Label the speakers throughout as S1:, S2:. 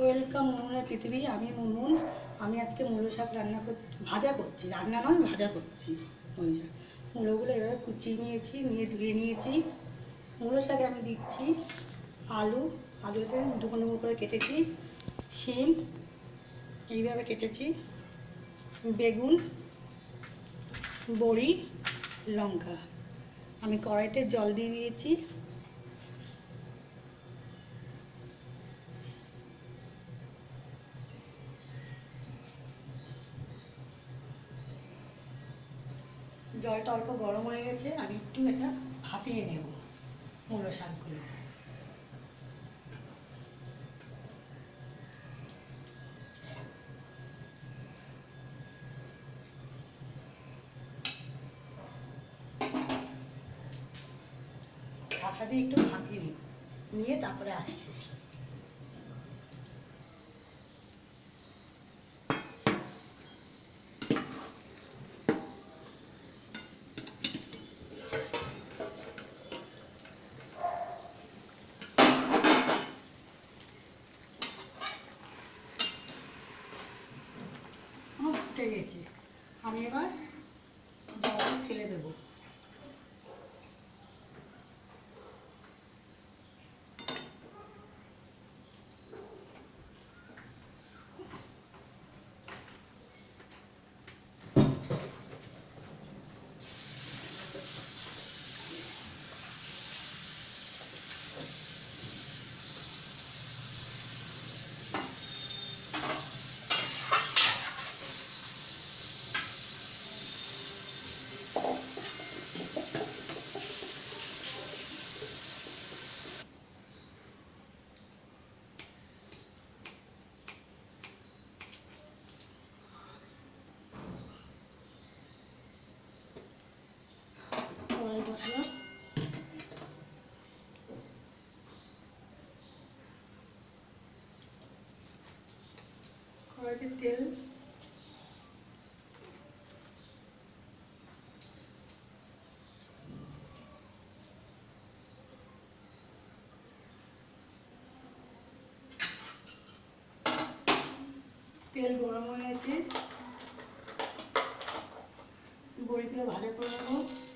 S1: Welcome মুনমুনের পৃথিবী, আমি মুনমুন আমি আজকে মূলো শাক রান্না কর ভাজা করছি। রান্না নয়, ভাজা করছি মূলো শাক। মূলোগুলো এভাবে কুচিয়ে নিয়েছি, নিয়ে ধুয়ে নিয়েছি। মূলো শাকে আমি দিচ্ছি, আলু, আলুতে ডুবো ডুবো করে কেটেছি, শিম, এইভাবে কেটেছি, বেগুন, বড়ি, লঙ্কা। আমি কড়াইতে জল দিয়ে দিয়েছি। জলটা অল্প গরম হয়ে গেছে, আমি একটু এটা ভাপিয়ে নেব মূলো শাকগুলো। দিয়ে একটু ভাপিয়ে নিয়ে তারপরে আসছে। এবার কড়াইতে তেল তেল গরম হয়ে গেছে। বড়িগুলো ভাজা করে নেব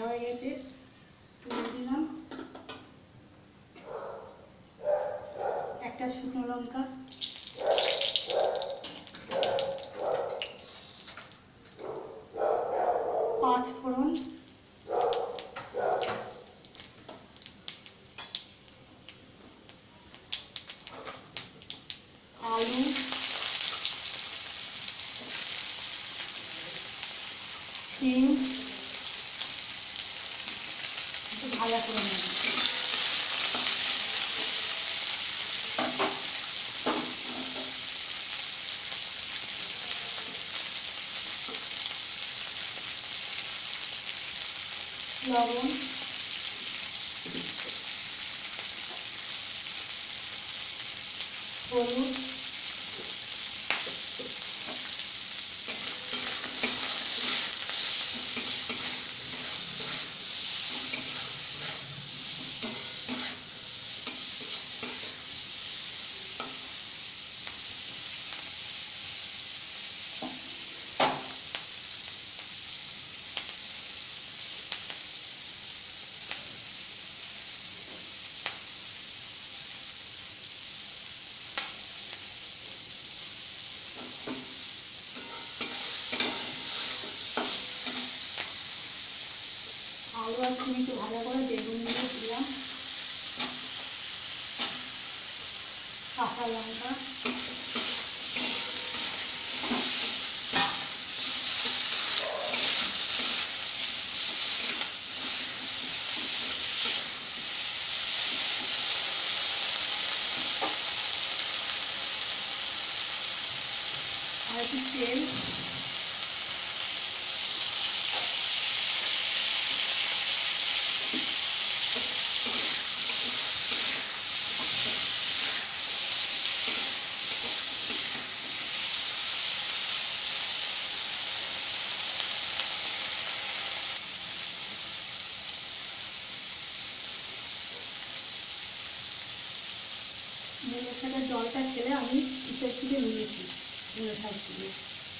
S1: বড়ি ভাজা তুলে দিলাম। একটা শুকনো লঙ্কা। পাঁচ ফোড়ন। আলু। শিম একটু ভাজা করে নেব লবণ। হলুদ। লঙ্কা একটু তেল মূলো জলটা খেলে আমি পিসের থেকে নিয়েছি মূলো শাকগুলো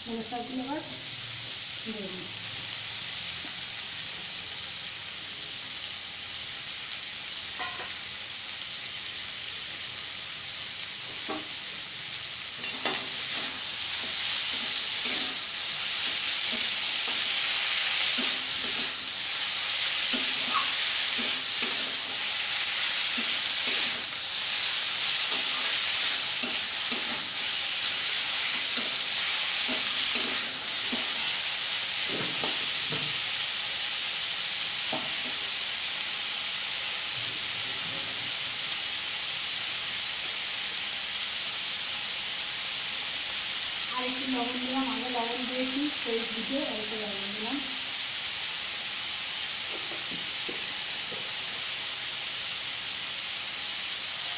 S1: মূলো শাকগুলো আবার সেই দিকে অল্প লাগিয়ে দিলাম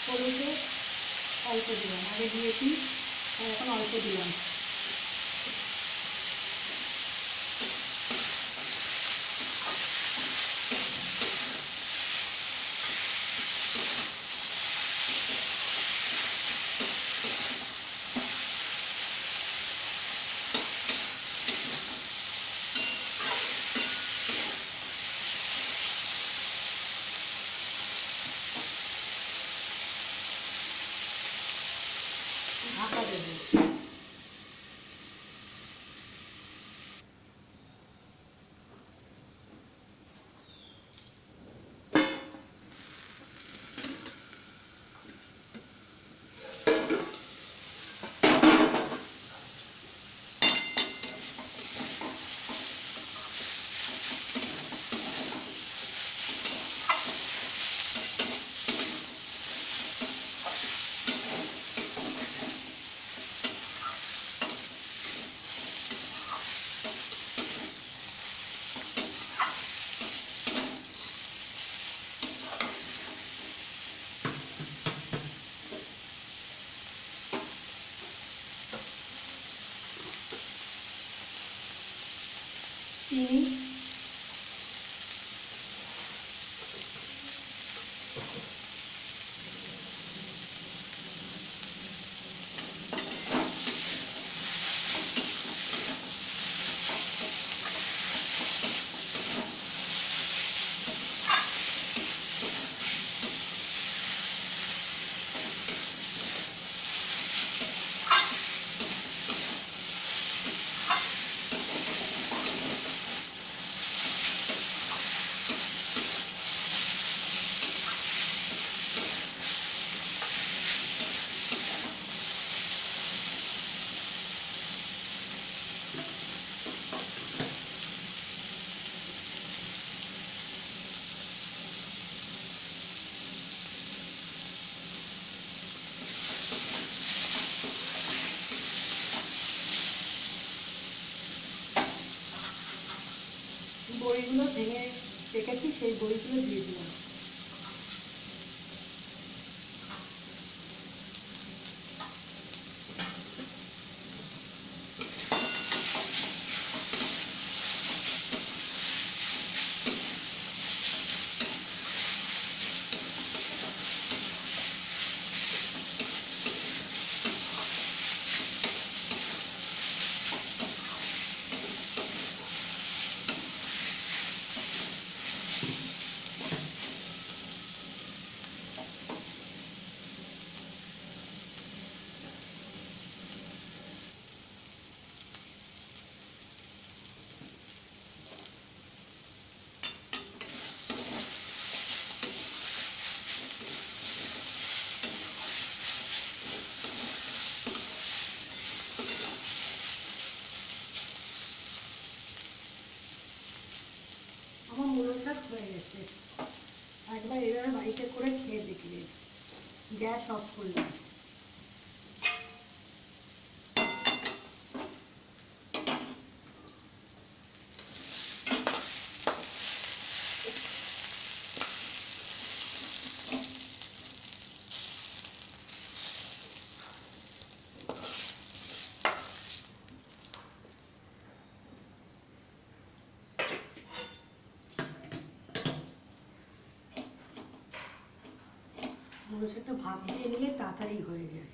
S1: হলুদে অল্প দিলাম। আগে দিয়েছি আর এখন অল্প দিলাম। 行。বড়িগুলো ভেঙে রেখেছি সেই বইগুলো দিয়ে দিলাম। গ্যাস অফ করলাম মূলো একটা ভাব দিয়ে নিলে তাড়াতাড়ি হয়ে যায়।